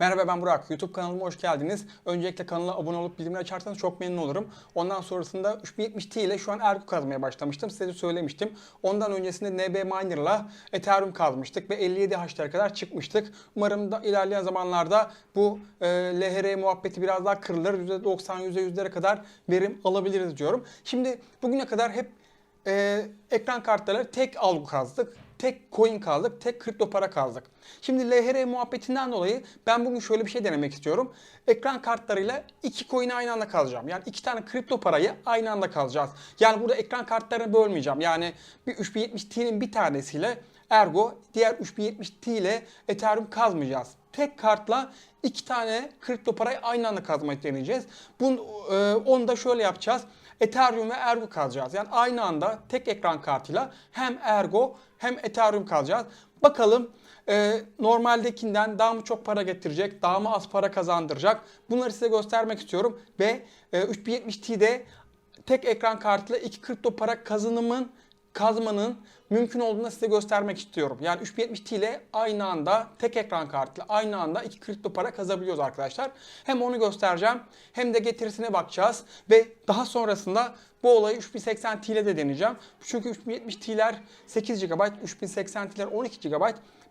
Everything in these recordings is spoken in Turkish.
Merhaba ben Burak. YouTube kanalıma hoş geldiniz. Öncelikle kanala abone olup bildirimleri açarsanız çok memnun olurum. Ondan sonrasında 3070 ile şu an Ergo kazmaya başlamıştım. Size de söylemiştim. Ondan öncesinde NB Miner'la Ethereum kazmıştık ve 57H'lara kadar çıkmıştık. Umarım da ilerleyen zamanlarda bu e, LHR muhabbeti biraz daha kırılır. %90, %100'lere kadar verim alabiliriz diyorum. Şimdi bugüne kadar hep e, ekran kartları tek algı kazdık. Tek coin kaldık, tek kripto para kaldık. Şimdi LHR muhabbetinden dolayı ben bugün şöyle bir şey denemek istiyorum. Ekran kartlarıyla iki coin'i aynı anda kalacağım. Yani iki tane kripto parayı aynı anda kalacağız. Yani burada ekran kartlarını bölmeyeceğim. Yani bir 3070 Ti'nin bir tanesiyle Ergo, diğer 3070 Ti ile Ethereum kazmayacağız. Tek kartla iki tane kripto parayı aynı anda kazmayı deneyeceğiz. Bunu, e, onu da şöyle yapacağız. Ethereum ve Ergo kalacağız. Yani aynı anda tek ekran kartıyla hem Ergo hem Ethereum kalacağız. Bakalım e, normaldekinden daha mı çok para getirecek, daha mı az para kazandıracak? Bunları size göstermek istiyorum. Ve e, 3070 Ti'de tek ekran kartıyla iki kripto para kazanımın kazmanın mümkün olduğunu size göstermek istiyorum. Yani 3070 Ti ile aynı anda tek ekran kartıyla aynı anda iki kripto para kazabiliyoruz arkadaşlar. Hem onu göstereceğim hem de getirisine bakacağız ve daha sonrasında bu olayı 3080 Ti ile de deneyeceğim. Çünkü 3070 Ti'ler 8 GB, 3080 Ti'ler 12 GB.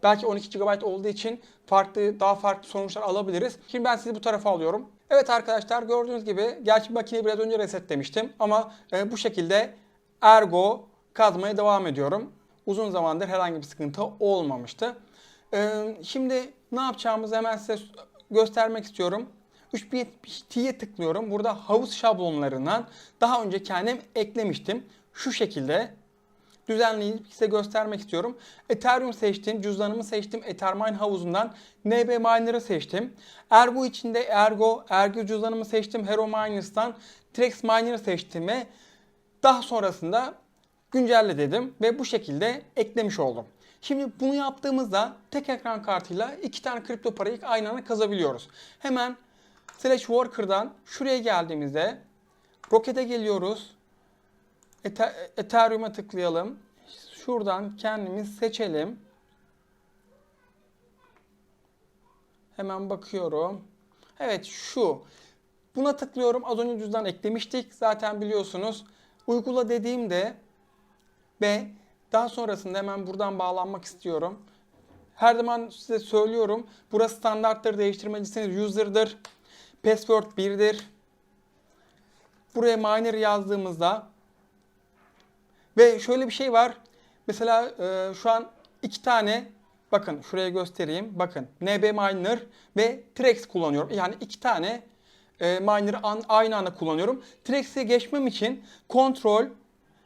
Belki 12 GB olduğu için farklı daha farklı sonuçlar alabiliriz. Şimdi ben sizi bu tarafa alıyorum. Evet arkadaşlar gördüğünüz gibi gerçi makineyi biraz önce resetlemiştim ama e, bu şekilde Ergo kazmaya devam ediyorum. Uzun zamandır herhangi bir sıkıntı olmamıştı. Ee, şimdi ne yapacağımızı hemen size göstermek istiyorum. 3070 T'ye tıklıyorum. Burada havuz şablonlarından daha önce kendim eklemiştim. Şu şekilde düzenleyip size göstermek istiyorum. Ethereum seçtim, cüzdanımı seçtim. Ethermine havuzundan NB Miner'ı seçtim. Ergo içinde Ergo, Ergo cüzdanımı seçtim. Hero Miners'tan Trex Miner'ı seçtim ve daha sonrasında güncelle dedim ve bu şekilde eklemiş oldum. Şimdi bunu yaptığımızda tek ekran kartıyla iki tane kripto parayı aynı anda kazabiliyoruz. Hemen Slash Worker'dan şuraya geldiğimizde Rocket'e geliyoruz. Ether- Ethereum'a tıklayalım. Şuradan kendimiz seçelim. Hemen bakıyorum. Evet şu. Buna tıklıyorum. Az önce cüzdan eklemiştik. Zaten biliyorsunuz. Uygula dediğimde ve daha sonrasında hemen buradan bağlanmak istiyorum. Her zaman size söylüyorum. Burası standartları değiştirmelisiniz. User'dır. Password 1'dir. Buraya miner yazdığımızda ve şöyle bir şey var. Mesela e, şu an iki tane bakın şuraya göstereyim. Bakın NB Miner ve Trex kullanıyorum. Yani iki tane e, miner'ı an- aynı anda kullanıyorum. Trex'e geçmem için kontrol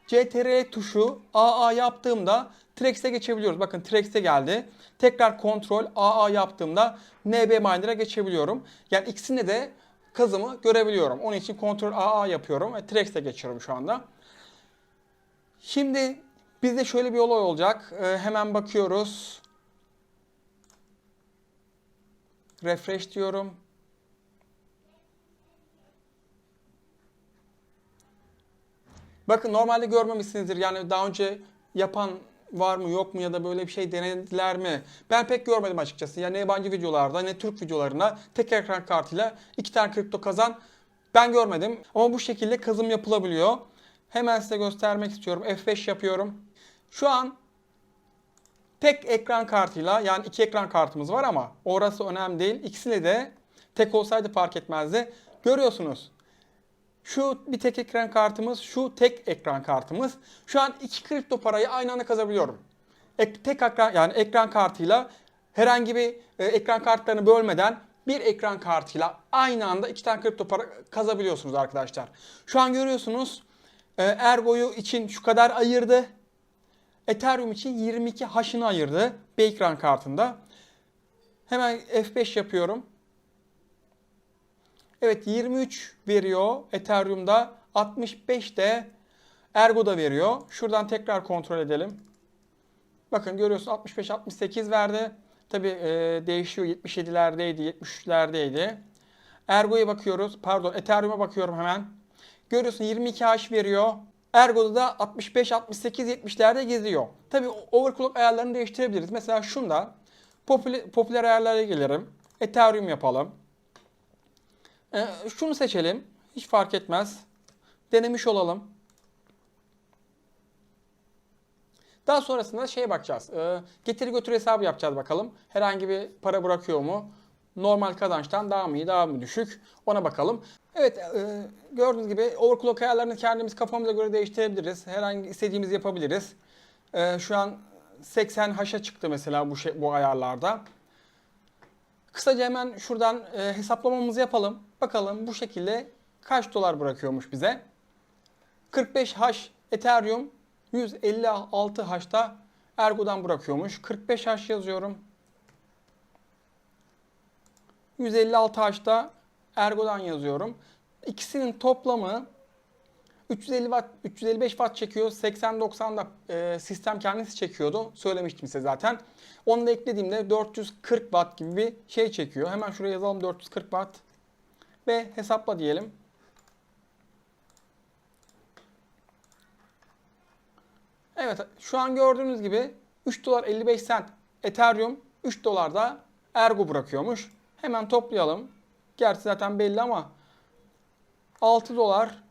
CTRL tuşu AA yaptığımda Trex'e geçebiliyoruz. Bakın Trex'e geldi. Tekrar kontrol AA yaptığımda NB Miner'a geçebiliyorum. Yani ikisinde de kazımı görebiliyorum. Onun için kontrol AA yapıyorum ve Trex'e geçiyorum şu anda. Şimdi bizde şöyle bir olay olacak. Ee, hemen bakıyoruz. Refresh diyorum. Bakın normalde görmemişsinizdir. Yani daha önce yapan var mı yok mu ya da böyle bir şey denediler mi? Ben pek görmedim açıkçası. Yani ne yabancı videolarda ne Türk videolarında tek ekran kartıyla iki tane kripto kazan ben görmedim. Ama bu şekilde kazım yapılabiliyor. Hemen size göstermek istiyorum. F5 yapıyorum. Şu an tek ekran kartıyla yani iki ekran kartımız var ama orası önemli değil. İkisiyle de tek olsaydı fark etmezdi. Görüyorsunuz. Şu bir tek ekran kartımız, şu tek ekran kartımız. Şu an iki kripto parayı aynı anda kazabiliyorum. Ek, tek ekran yani ekran kartıyla herhangi bir e, ekran kartlarını bölmeden bir ekran kartıyla aynı anda iki tane kripto para kazabiliyorsunuz arkadaşlar. Şu an görüyorsunuz e, Ergo'yu için şu kadar ayırdı. Ethereum için 22 haşını ayırdı bir ekran kartında. Hemen F5 yapıyorum. Evet 23 veriyor Ethereum'da. 65 de Ergo'da veriyor. Şuradan tekrar kontrol edelim. Bakın görüyorsun 65 68 verdi. Tabi e, değişiyor 77'lerdeydi 73'lerdeydi. Ergo'ya bakıyoruz. Pardon Ethereum'a bakıyorum hemen. Görüyorsun 22 haş veriyor. Ergo'da da 65 68 70'lerde geziyor. Tabi overclock ayarlarını değiştirebiliriz. Mesela şunda popüler, popüler ayarlara gelirim. Ethereum yapalım. Ee, şunu seçelim. Hiç fark etmez. Denemiş olalım. Daha sonrasında şeye bakacağız. Ee, getiri götür hesabı yapacağız bakalım. Herhangi bir para bırakıyor mu? Normal kazançtan daha mı iyi, daha mı düşük? Ona bakalım. Evet, e, gördüğünüz gibi overclock ayarlarını kendimiz kafamıza göre değiştirebiliriz. Herhangi istediğimizi yapabiliriz. Ee, şu an 80 haşa çıktı mesela bu şey, bu ayarlarda. Kısaca hemen şuradan e, hesaplamamızı yapalım. Bakalım bu şekilde kaç dolar bırakıyormuş bize. 45 hash Ethereum 156 hash'ta Ergo'dan bırakıyormuş. 45 hash yazıyorum. 156 hash'ta Ergo'dan yazıyorum. İkisinin toplamı 350 watt, 355 watt çekiyor. 80-90'da e, sistem kendisi çekiyordu. Söylemiştim size zaten. Onu da eklediğimde 440 watt gibi bir şey çekiyor. Hemen şuraya yazalım 440 watt. Ve hesapla diyelim. Evet şu an gördüğünüz gibi 3 dolar 55 cent Ethereum 3 dolar da Ergo bırakıyormuş. Hemen toplayalım. Gerçi zaten belli ama 6 dolar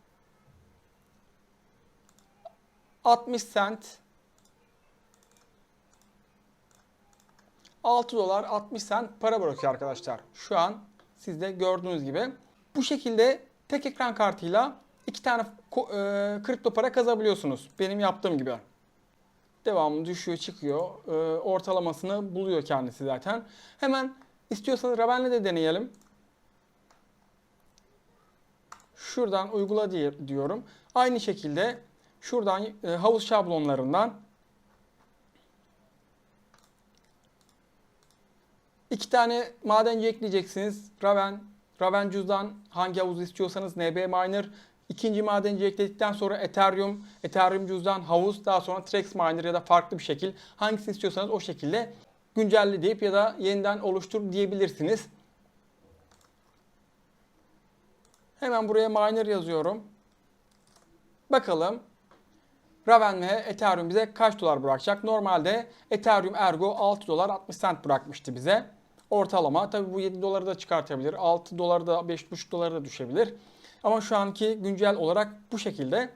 60 cent 6 dolar 60 cent para bırakıyor arkadaşlar. Şu an siz de gördüğünüz gibi. Bu şekilde tek ekran kartıyla iki tane e, kripto para kazabiliyorsunuz. Benim yaptığım gibi. Devamlı düşüyor çıkıyor. E, ortalamasını buluyor kendisi zaten. Hemen istiyorsanız Raven'le de deneyelim. Şuradan uygula diye diyorum. Aynı şekilde şuradan e, havuz şablonlarından iki tane madenci ekleyeceksiniz. Raven, Raven cüzdan hangi havuzu istiyorsanız NB Miner. İkinci madenci ekledikten sonra Ethereum, Ethereum cüzdan havuz daha sonra Trex Miner ya da farklı bir şekil hangisini istiyorsanız o şekilde güncelle deyip ya da yeniden oluştur diyebilirsiniz. Hemen buraya miner yazıyorum. Bakalım Raven ve Ethereum bize kaç dolar bırakacak? Normalde Ethereum Ergo 6 dolar 60 cent bırakmıştı bize. Ortalama. Tabi bu 7 doları da çıkartabilir. 6 doları da 5,5 doları da düşebilir. Ama şu anki güncel olarak bu şekilde.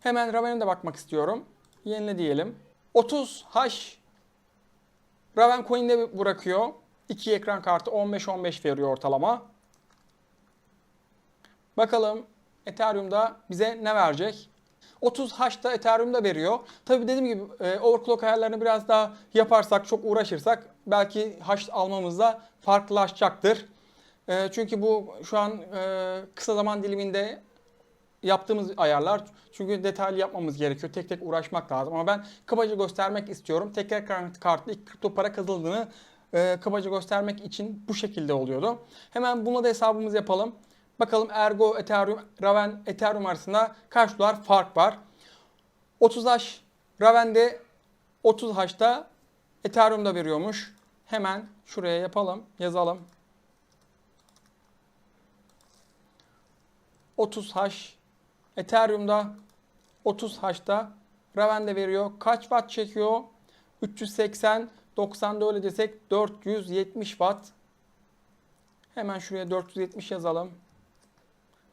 Hemen Raven'e de bakmak istiyorum. Yenile diyelim. 30 hash Raven Coin'de bırakıyor. 2 ekran kartı 15-15 veriyor ortalama. Bakalım Ethereum'da bize ne verecek? 30 H'da Ethereum'da veriyor. Tabi dediğim gibi e, overclock ayarlarını biraz daha yaparsak, çok uğraşırsak belki hash almamızda farklılaşacaktır. E, çünkü bu şu an e, kısa zaman diliminde yaptığımız ayarlar. Çünkü detaylı yapmamız gerekiyor. Tek tek uğraşmak lazım. Ama ben kabaca göstermek istiyorum. Tek ekran kartlı ilk kripto para kazıldığını e, kabaca göstermek için bu şekilde oluyordu. Hemen buna da hesabımızı yapalım. Bakalım Ergo, Ethereum, Raven, Ethereum arasında kaç dolar fark var? 30 H Raven'de 30 H'da Ethereum'da veriyormuş. Hemen şuraya yapalım, yazalım. 30 H Ethereum'da 30 H'da Raven'de veriyor. Kaç watt çekiyor? 380 90'da öyle desek 470 watt. Hemen şuraya 470 yazalım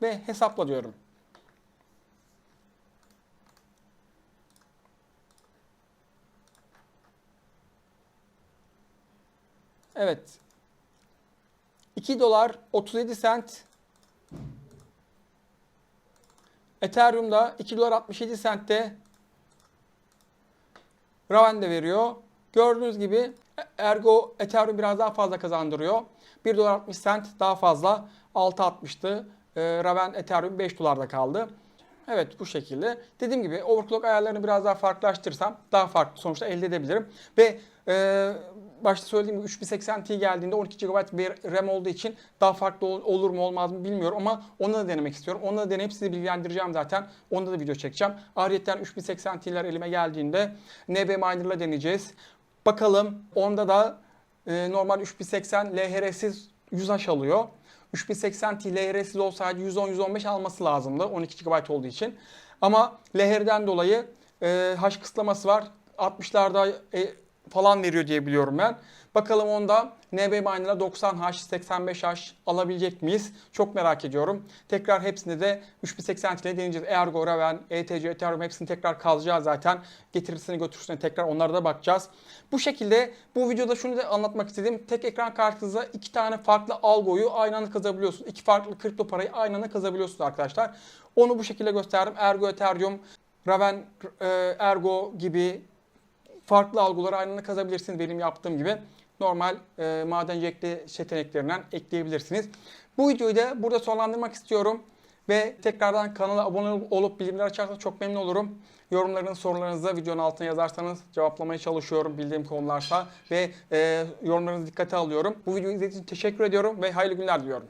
ve hesapla diyorum. Evet. 2 dolar 37 sent. Ethereum'da 2 dolar 67 sentte Raven de veriyor. Gördüğünüz gibi Ergo Ethereum biraz daha fazla kazandırıyor. 1 dolar 60 sent daha fazla 6.60'tı. E, Raven Ethereum 5 dolarda kaldı. Evet bu şekilde. Dediğim gibi overclock ayarlarını biraz daha farklılaştırsam daha farklı sonuçlar elde edebilirim. Ve e, başta söylediğim gibi 3080 Ti geldiğinde 12 GB bir RAM olduğu için daha farklı olur mu olmaz mı bilmiyorum ama onu da denemek istiyorum. Onu da deneyip sizi bilgilendireceğim zaten. Onda da video çekeceğim. Ayrıca 3080 Ti'ler elime geldiğinde NB Miner'la deneyeceğiz. Bakalım onda da e, normal 3080 LHR'siz 100 H alıyor. 3080 Ti LHR'siz olsaydı 110-115 alması lazımdı 12 GB olduğu için. Ama LHR'den dolayı e, hash kısıtlaması var. 60'larda e, falan veriyor diye biliyorum ben. Bakalım onda NB Miner'a 90H, 85H alabilecek miyiz? Çok merak ediyorum. Tekrar hepsinde de 3080 ile deneyeceğiz. Ergo, Raven, ETC, Ethereum hepsini tekrar kalacağız zaten. Getirisini götürüsüne tekrar onlara da bakacağız. Bu şekilde bu videoda şunu da anlatmak istedim. Tek ekran kartınıza iki tane farklı algoyu aynı anda kazabiliyorsunuz. İki farklı kripto parayı aynı anda kazabiliyorsunuz arkadaşlar. Onu bu şekilde gösterdim. Ergo, Ethereum, Raven, e, Ergo gibi farklı algıları aynı anda kazabilirsiniz benim yaptığım gibi. Normal e, madenci ekle seçeneklerinden ekleyebilirsiniz. Bu videoyu da burada sonlandırmak istiyorum. Ve tekrardan kanala abone olup bildirimleri açarsanız çok memnun olurum. Yorumlarınız, sorularınızı da videonun altına yazarsanız cevaplamaya çalışıyorum bildiğim konularsa. Ve e, yorumlarınızı dikkate alıyorum. Bu videoyu izlediğiniz için teşekkür ediyorum ve hayırlı günler diliyorum.